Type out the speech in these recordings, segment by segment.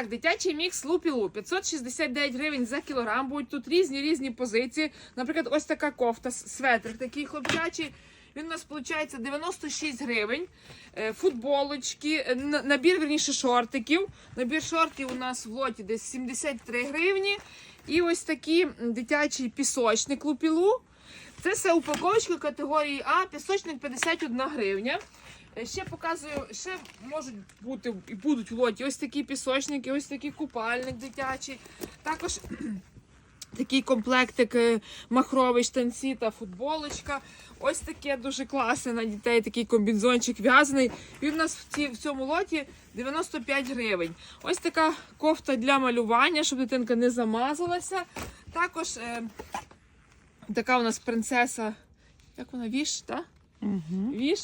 так, дитячий мікс лупілу 569 гривень за кілограм. Будуть тут різні різні позиції. Наприклад, ось така кофта, с- светр такий хлопчачий. Він у нас виходить 96 гривень. Е, Футболочки, е, набір верніше шортиків. Набір шортів у нас в лоті десь 73 гривні. І ось такий дитячий пісочник лупілу. Це все упаковочка категорії А, пісочник 51 гривня. Е, Ще показую, ще можуть бути і будуть в лоті ось такі пісочники, ось такий купальник дитячий. Також такий комплектик е, махровий штанці та футболочка. Ось таке дуже класне на дітей, такий комбінзончик в'язаний. Він у нас в, ці, в цьому лоті 95 гривень. Ось така кофта для малювання, щоб дитинка не замазалася. Також е, така у нас принцеса. Як вона віш, так? Угу. Віш.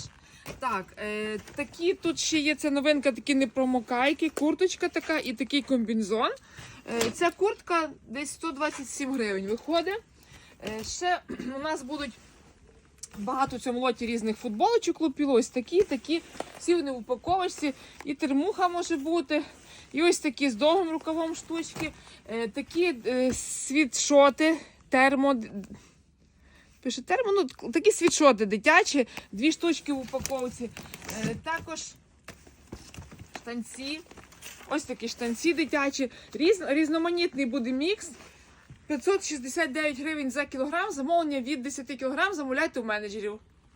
Так, е, такі тут ще є ця новинка, такі непромокайки, курточка така і такий комбінзон. Е, ця куртка десь 127 гривень виходить. Е, ще у нас будуть багато в цьому лоті різних футболочок лупіло. Ось такі, такі, всі вони в упаковочці. І термуха може бути. І ось такі з довгим рукавом штучки. Е, такі е, світшоти, термо. Пише термо, ну такі світшоти дитячі, дві штучки в упаковці. Е, також штанці. Ось такі штанці дитячі. Різ, різноманітний буде мікс. 569 гривень за кілограм. Замовлення від 10 кілограм замовляйте у менеджерів.